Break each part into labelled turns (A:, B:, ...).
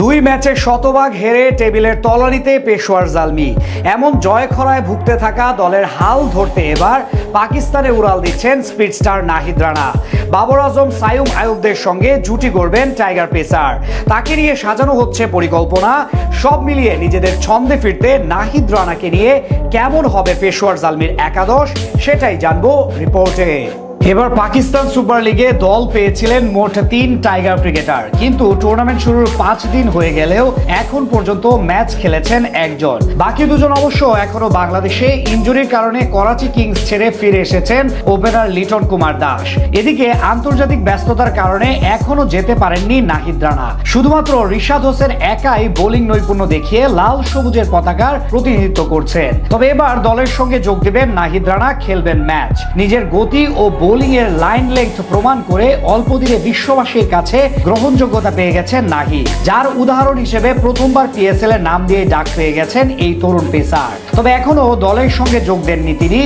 A: দুই ম্যাচে শতভাগ হেরে টেবিলের তলানিতে পেশোয়ার জালমি। এমন জয় খরায় ভুগতে থাকা দলের হাল ধরতে এবার পাকিস্তানে উড়াল দিচ্ছেন স্পিড স্টার নাহিদ রানা। বাবর আজম, সায়ুম আয়ুবদের সঙ্গে জুটি করবেন টাইগার পেসার। তাকে নিয়ে সাজানো হচ্ছে পরিকল্পনা। সব মিলিয়ে নিজেদের ছন্দে ফিরতে নাহিদ রানাকে নিয়ে কেমন হবে পেশোয়ার জালমির একাদশ, সেটাই জানব রিপোর্টে। এবার পাকিস্তান সুপার লিগে দল পেয়েছিলেন মোট তিন টাইগার ক্রিকেটার। কিন্তু টুর্নামেন্ট শুরুর পাঁচ দিন হয়ে গেলেও এখন পর্যন্ত ম্যাচ খেলেছেন একজন। বাকি দুজন অবশ্য এখনও বাংলাদেশে। ইনজুরির কারণে করাচি কিংস ছেড়ে ফিরে এসেছেন ওপেনার লিটন কুমার দাস। এদিকে আন্তর্জাতিক ব্যস্ততার কারণে এখনও যেতে পারেননি নাহিদ রানা। শুধুমাত্র রিশাদ হোসেন একাই বোলিং নৈপুণ্য দেখিয়ে লাল সবুজের পতাকার প্রতিনিধিত্ব করছেন। তবে এবার দলের সঙ্গে যোগ দেবেন নাহিদ রানা, খেলবেন ম্যাচ। নিজের গতি ও বোলিং এর লাইন লেংথ প্রমাণ করে অল্প দিনে বিশ্ববাসীর কাছে গ্রহণযোগ্যতা পেয়ে গেছেন নাহি, যার উদাহরণ হিসেবে প্রথমবার পিএসএল এর নাম দিয়ে ডাক পেয়ে গেছেন এই তরুণ পেসার। তবে এখনও দলের সঙ্গে যোগ দেননি তিনি,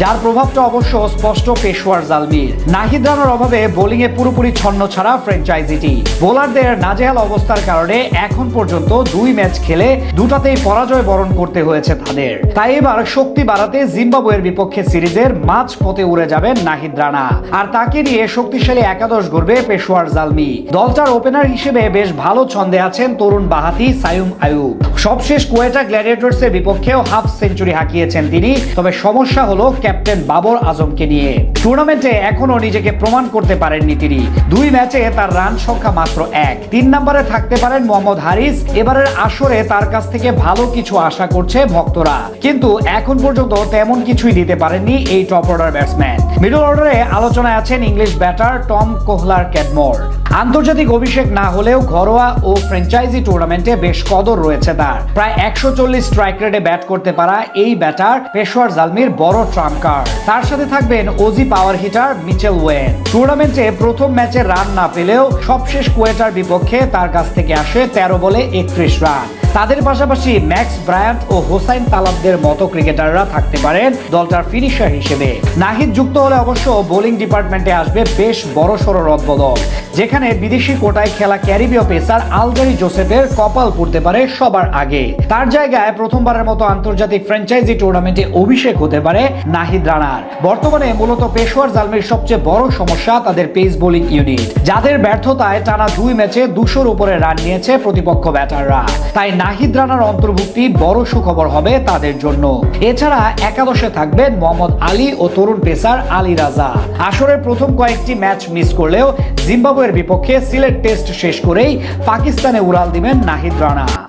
A: যার প্রভাবটা অবশ্য স্পষ্ট পেশোয়ার জালমির নাহিদ রানার অভাবে বোলিং এ পুরোপুরি ছন্ন ছাড়া ফ্র্যাঞ্চাইজিটি বোলারদের নাজেহাল অবস্থার কারণে এখন পর্যন্ত দুই ম্যাচ খেলে দুটাতেই পরাজয় বরণ করতে হয়েছে তাদের। তাই এবার শক্তি বাড়াতে জিম্বাবুয়ের বিপক্ষে সিরিজের মাঝ পথে উড়ে যাবেন নাহিদ রানা আর তাকে নিয়ে শক্তিশালী একাদশ গড়বে পেশোয়ার জালমি। দলটার ওপেনার হিসেবে বেশ ভালো ছন্দে আছেন তরুণ বাহাতি সায়ুম আয়ুব। সবশেষ কোয়েটা গ্ল্যাডিয়েটর্স এর বিপক্ষেও হাফ সেঞ্চুরি হাঁকিয়েছেন তিনি। তবে সমস্যা হলো ক্যাপ্টেন বাবর আজমকে নিয়ে। টুর্নামেন্টে এখনও নিজেকে প্রমাণ করতে পারেননি তিনি। দুই ম্যাচে তার রান সংখ্যা মাত্র এক। তিন নম্বরে থাকতে পারেন মোহাম্মদ হারিস। এবারের আসরে তার কাছ থেকে ভালো কিছু আশা করছে ভক্তরা। কিন্তু এখন পর্যন্ত তেমন কিছুই দিতে পারেননি এই টপ অর্ডার ব্যাটসম্যান। মিডল অর্ডারে আলোচনায় আছেন English batter Tom Kohler Cadmore. আন্তর্জাতিক অভিষেক না হলেও ঘরোয়া ও ফ্র্যাঞ্চাইজি টুর্নামেন্টে বেশ কদর রয়েছে তার। প্রায় একশো চল্লিশ স্ট্রাইক রেটে ব্যাট করতে পারা এই ব্যাটার পেশোয়ার জালমির বড় ট্রাম্প কার্ড। তার সাথে থাকবেন Aussie power hitter Mitchell Owen. টুর্নামেন্টে প্রথম ম্যাচে রান না পেলেও সবশেষ কোয়েটার বিপক্ষে তার কাছ থেকে আসে তেরো বলে একত্রিশ রান। তাদের পাশাপাশি ম্যাক্স ব্রায়ান্ট ও হোসাইন তালাবদের মতো ক্রিকেটাররা থাকতে পারেন দলটার ফিনিশার হিসেবে। নাহিদ যুক্ত হলে অবশ্য বোলিং ডিপার্টমেন্টে আসবে বেশ বড় সড়ো রদবদল। যেখানে বিদেশি কোটায় খেলা ক্যারিবীয় পেসার আলজারি জোসেফের কপাল পড়তে পারে সবার আগে। তার জায়গায় প্রথমবারের মতো আন্তর্জাতিক ফ্র্যাঞ্চাইজি টুর্নামেন্টে অভিষেক হতে পারে নাহিদ রানার। বর্তমানে মূলত পেশোয়ার জালমির সবচেয়ে বড় সমস্যা তাদের পেস বোলিং ইউনিট। যাদের ব্যর্থতায় টানা দুই ম্যাচে দুশোর উপরে রান নিয়েছে প্রতিপক্ষ ব্যাটাররা। তাই নাহিদ রানার অন্তর্ভুক্তি বড় সুখবর হবে তাদের জন্য। এছাড়া একাদশে থাকবেন মোহাম্মদ আলী ও তরুণ পেসার আলী রাজা। আসরের প্রথম কয়েকটি ম্যাচ মিস করলেও জিম্বাবুয়ের বিপক্ষে সিলেট টেস্ট শেষ করেই পাকিস্তানে উড়াল দিবেন নাহিদ রানা।